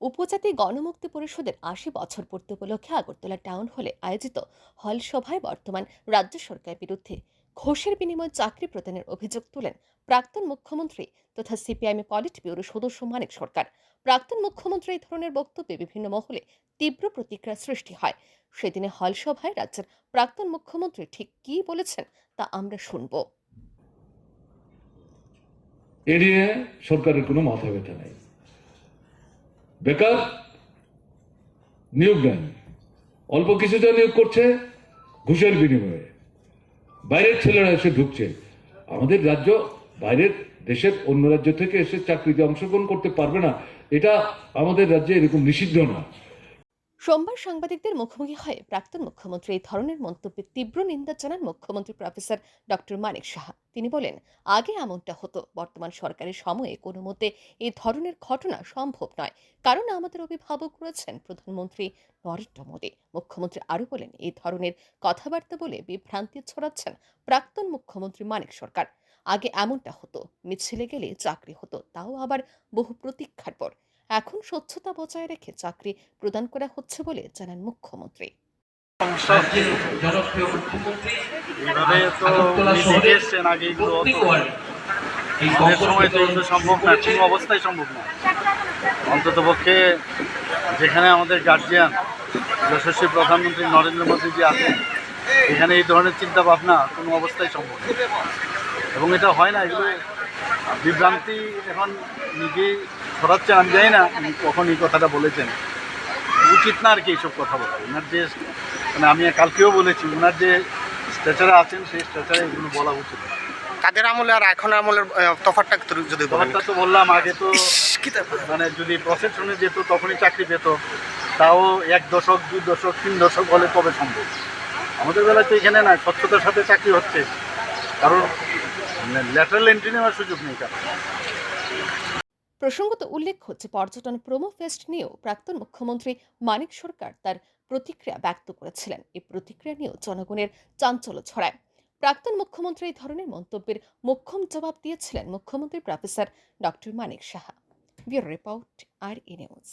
উপজাতি গণমুক্তি পরিষদের আশি বছর পূর্তি উপলক্ষে আগরতলা টাউন হলে আয়োজিত হল সভায় বর্তমান রাজ্য সরকারের বিরুদ্ধে ঘোষের বিনিময়ে চাকরি প্রদানের অভিযোগ তুলেন প্রাক্তন মুখ্যমন্ত্রী তথা সিপিআইএম পলিট ব্যুরো সদস্য মানিক সরকার। প্রাক্তন মুখ্যমন্ত্রী এই ধরনের বক্তব্যে বিভিন্ন মহলে তীব্র প্রতিক্রিয়া সৃষ্টি হয়। সেদিনে হল সভায় রাজ্যের প্রাক্তন মুখ্যমন্ত্রী ঠিক কি বলেছেন তা আমরা শুনব। এ নিয়ে সরকারের কোনো মাথা ব্যথা নেই। বেকার নিয়োগ নেন অল্প কিছুটা নিয়োগ করছে ঘুষের বিনিময়ে। বাইরের ছেলেরা এসে ঢুকছে। আমাদের রাজ্য বাইরের দেশের অন্য রাজ্য থেকে এসে চাকরিতে অংশগ্রহণ করতে পারবে না। এটা আমাদের রাজ্যে এরকম নিষিদ্ধ না। সোমবার সাংবাদিকদের মুখোমুখি হয়ে প্রাক্তন মুখ্যমন্ত্রী এই ধরনের মন্তব্যের তীব্র নিন্দা জানান মুখ্যমন্ত্রী প্রফেসর ডক্টর মানিক সাহা। তিনি বলেন, আগে এমনটা হতো, বর্তমান সরকারের সময়ে কোনো মতে এই ধরনের ঘটনা সম্ভব নয়। কারণ আমাদের অভিভাবক রয়েছেন প্রধানমন্ত্রী নরেন্দ্র মোদী। মুখ্যমন্ত্রী আরও বলেন এই ধরনের কথাবার্তা বলে বিভ্রান্তি ছড়াচ্ছেন প্রাক্তন মুখ্যমন্ত্রী মানিক সরকার। আগে এমনটা হতো, মিছিলে গেলে চাকরি হতো, তাও আবার বহু প্রতীক্ষার পর। এখন স্বচ্ছতা বজায় রেখে চাকরি প্রদান করা হচ্ছে বলে জানান মুখ্যমন্ত্রী। জনপ্রিয়। এই সময় তো সম্ভব না কোনো অবস্থায় সম্ভব না। অন্তত পক্ষে যেখানে আমাদের গার্জিয়ান যশস্বী প্রধানমন্ত্রী নরেন্দ্র মোদীজি আছেন এখানে এই ধরনের চিন্তা ভাবনা কোনো অবস্থায় সম্ভব এবং এটা হয় না এগুলো বিভ্রান্তি এখন নিজেই ছড়াচ্ছে আমি জানি না কখন এই কথাটা বলেছেন। উচিত না আর কি এইসব কথা বলা। ওনার যে মানে আমি কালকেও বলেছি ওনার যে স্ট্রেচারে আছেন সেই স্ট্রেচারে এগুলো বলা উচিত। না। তাদের আমলে আর এখন আমলের আহ, তফাৎটা যদি ব্যাপারটা তো বললাম আগে তো মানে যদি প্রসেশনে যেত তখনই চাকরি পেত। তাও এক দশক দুই দশক তিন দশক হলে তবে সম্ভব? আমাদের বেলায় তো এখানে না স্বচ্ছতার সাথে চাকরি হচ্ছে। কারণ ল্যাটারাল এন্ট্রি নেওয়ার সুযোগ নেই কারণ প্রসঙ্গত উল্লেখ হচ্ছে, পর্যটন প্রোমো ফেস্ট নিয়েও প্রাক্তন মুখ্যমন্ত্রী মানিক সরকার তার প্রতিক্রিয়া ব্যক্ত করেছিলেন। এই প্রতিক্রিয়া নিয়েও জনগণের চাঞ্চল্য ছড়ায়। প্রাক্তন মুখ্যমন্ত্রী এই ধরনের মন্তব্যের মোক্ষম জবাব দিয়েছিলেন মুখ্যমন্ত্রী professor doctor Manik Saha. Bureau report আর ই নিউজ।